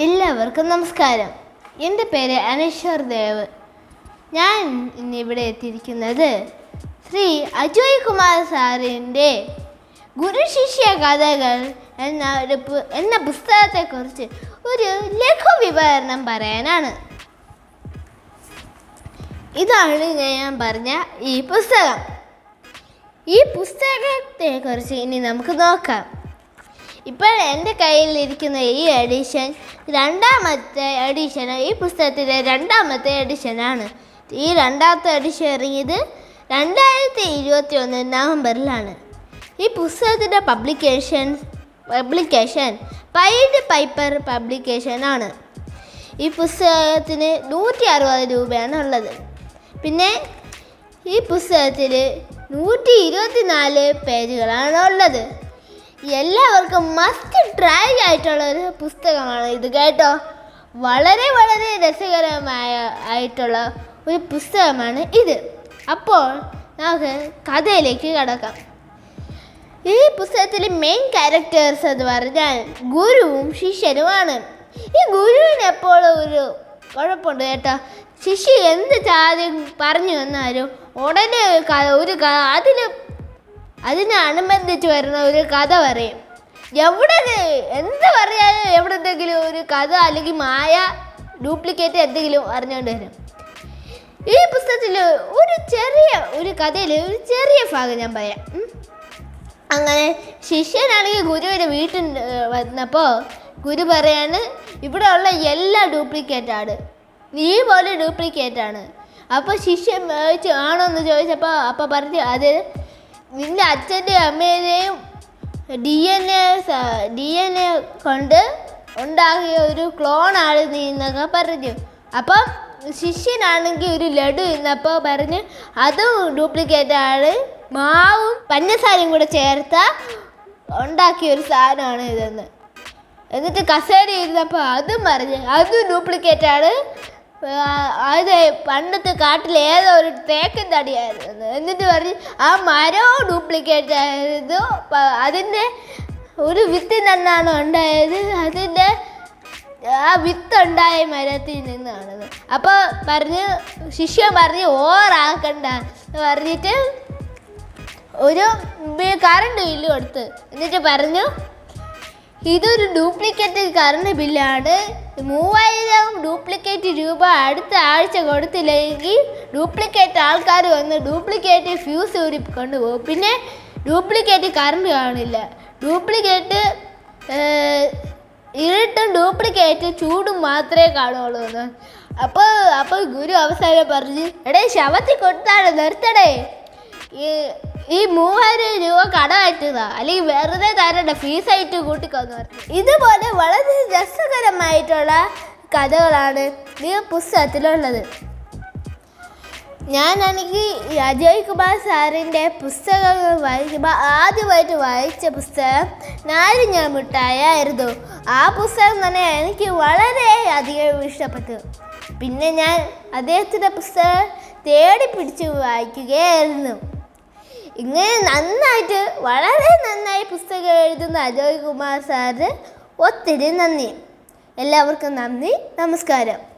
എല്ലാവർക്കും നമസ്കാരം. എന്റെ പേര് അനീശ്വർ ദേവ്. ഞാൻ ഇന്നിവിടെ എത്തിയിരിക്കുന്നത് ശ്രീ അജോയ് കുമാർ സാറിന്റെ ഗുരുശിഷ്യ കഥകൾ എന്ന ഒരു എന്ന പുസ്തകത്തെക്കുറിച്ച് ഒരു ലഘു വിവരണം പറയാനാണ്. ഇതാണ് ഞാൻ പറഞ്ഞ ഈ പുസ്തകം. ഈ പുസ്തകത്തെക്കുറിച്ച് ഇനി നമുക്ക് നോക്കാം. ഇപ്പോൾ എന്റെ കയ്യിലിരിക്കുന്ന ഈ എഡിഷൻ രണ്ടാമത്തെ എഡിഷൻ ഈ പുസ്തകത്തിലെ രണ്ടാമത്തെ എഡിഷനാണ് ഈ രണ്ടാമത്തെ എഡിഷൻ ഇറങ്ങിയത് രണ്ടായിരത്തി ഇരുപത്തി ഒന്ന് നവംബറിലാണ്. ഈ പുസ്തകത്തിന്റെ publication publication Pied Piper publication ആണ്. ഈ പുസ്തകത്തിന് നൂറ്റി അറുപത് രൂപയാണ് ഉള്ളത്. പിന്നെ ഈ പുസ്തകത്തിൽ നൂറ്റി ഇരുപത്തിനാല് പേജുകളാണ് ഉള്ളത്. എല്ലാവർക്കും മസ്റ്റ് ട്രൈ ആയിട്ടുള്ള ഒരു പുസ്തകമാണ് ഇത് കേട്ടോ. വളരെ വളരെ രസകരമായ ആയിട്ടുള്ള ഒരു പുസ്തകമാണ് ഇത്. അപ്പോൾ നമുക്ക് കഥയിലേക്ക് കടക്കാം. ഈ പുസ്തകത്തിലെ മെയിൻ ക്യാരക്ടേഴ്സ് എന്ന് പറഞ്ഞാൽ ഗുരുവും ശിഷ്യനുമാണ്. ഈ ഗുരുവിന് എപ്പോഴും ഒരു കുഴപ്പമുണ്ട് കേട്ടോ. ശിഷ്യ എന്ത് ചാദ്യം പറഞ്ഞു വന്നാലും ഉടനെ ഒരു അതിൽ അതിന് അതിനനുബന്ധിച്ച് വരുന്ന ഒരു കഥ പറയും. എവിടെ എന്ത് പറയാനും എവിടെ എന്തെങ്കിലും ഒരു കഥ അല്ലെങ്കിൽ മായ ഡ്യൂപ്ലിക്കേറ്റ് എന്തെങ്കിലും അറിഞ്ഞുകൊണ്ട് വരും. ഈ പുസ്തകത്തിൽ ഒരു ചെറിയ ഒരു കഥയിൽ ഒരു ചെറിയ ഭാഗം ഞാൻ പറയാം. അങ്ങനെ ശിഷ്യനാണെങ്കിൽ ഗുരുവിന്റെ വീട്ടിൽ വന്നപ്പോൾ ഗുരു പറയാണ് ഇവിടെ ഉള്ള എല്ലാ ഡ്യൂപ്ലിക്കേറ്റാണ്. നീ പോലെ ഡ്യൂപ്ലിക്കേറ്റാണ്. അപ്പോൾ ശിഷ്യൻ ആണോ? എന്ന് ചോദിച്ചപ്പോൾ അപ്പോൾ പറഞ്ഞു അത് നിന്റെ അച്ഛന്റെയും അമ്മേനെയും D N A D N A കൊണ്ട് ഉണ്ടാക്കിയ ഒരു ക്ലോണാണ് നീ എന്നൊക്കെ പറഞ്ഞു. അപ്പം ശിഷ്യനാണെങ്കിൽ ഒരു ലഡു എന്നപ്പോൾ പറഞ്ഞ് അതും ഡ്യൂപ്ലിക്കേറ്റ് ആണ്. മാവും പഞ്ചസാരയും കൂടെ ചേർത്ത ഉണ്ടാക്കിയ ഒരു സാധനമാണ് ഇതെന്ന്. എന്നിട്ട് കസേര ഇരുന്നപ്പോൾ അതും പറഞ്ഞ് അതും ഡ്യൂപ്ലിക്കേറ്റ് ആണ്. അത് പണ്ടത്തെ കാട്ടിൽ ഏതോ ഒരു തേക്കൻ തടിയായിരുന്നു. എന്നിട്ട് പറഞ്ഞ് ആ മരവും ഡ്യൂപ്ലിക്കേറ്റ് ആയിരുന്നു. അതിന്റെ ഒരു വിത്ത് നിന്നാണ് ഉണ്ടായത്. അതിന്റെ ആ വിത്ത് ഉണ്ടായ മരത്തിൽ നിന്നാണത് അപ്പോൾ പറഞ്ഞ് ശിഷ്യൻ പറഞ്ഞ് ഓറാക്കണ്ട. പറഞ്ഞിട്ട് ഒരു കറണ്ട് ബില്ല് കൊടുത്ത്. എന്നിട്ട് പറഞ്ഞു ഇതൊരു ഡ്യൂപ്ലിക്കേറ്റ് കറണ്ട് ബില്ലാണ് മൂവായിരം ഡ്യൂപ്ലിക്കേറ്റ് രൂപ അടുത്ത ആഴ്ച കൊടുത്തില്ലെങ്കിൽ ഡ്യൂപ്ലിക്കേറ്റ് ആൾക്കാർ വന്ന് ഡ്യൂപ്ലിക്കേറ്റ് ഫ്യൂസ് ഊരി കൊണ്ടുപോകും. പിന്നെ ഡ്യൂപ്ലിക്കേറ്റ് കറണ്ട് കാണില്ല. ഡ്യൂപ്ലിക്കേറ്റ് ഇരുട്ടും ഡ്യൂപ്ലിക്കേറ്റ് ചൂടും മാത്രമേ കാണുള്ളൂ എന്ന് അപ്പോൾ അപ്പോൾ ഗുരു അവസാനം പറഞ്ഞ് എടേ ശവത്തിൽ കൊടുത്താണ് നിർത്തടേ ഈ ഈ മൂവായിരം രൂപ കടമായിട്ടതാ അല്ലെങ്കിൽ വെറുതെ തരണ്ട ഫീസായിട്ട് കൂട്ടിക്കൊന്നു പറഞ്ഞു. ഇതുപോലെ വളരെ രസകരമായിട്ടുള്ള കഥകളാണ് ഈ പുസ്തകത്തിലുള്ളത്. ഞാനാണെങ്കിൽ അജയ് കുമാർ സാറിന്റെ പുസ്തകങ്ങൾ വായിക്കുമ്പോൾ ആദ്യമായിട്ട് വായിച്ച പുസ്തകം നാരിഞ്ഞ മിഠായായിരുന്നു ആ പുസ്തകം തന്നെ എനിക്ക് വളരെ അധികം ഇഷ്ടപ്പെട്ടു. പിന്നെ ഞാൻ അദ്ദേഹത്തിന്റെ പുസ്തകം തേടി പിടിച്ച് വായിക്കുകയായിരുന്നു. ഇങ്ങനെ നന്നായിട്ട് വളരെ നന്നായി പുസ്തകം എഴുതുന്ന അജോയ് കുമാർ സാറ് ഒത്തിരി നന്ദി. എല്ലാവർക്കും നന്ദി. നമസ്കാരം.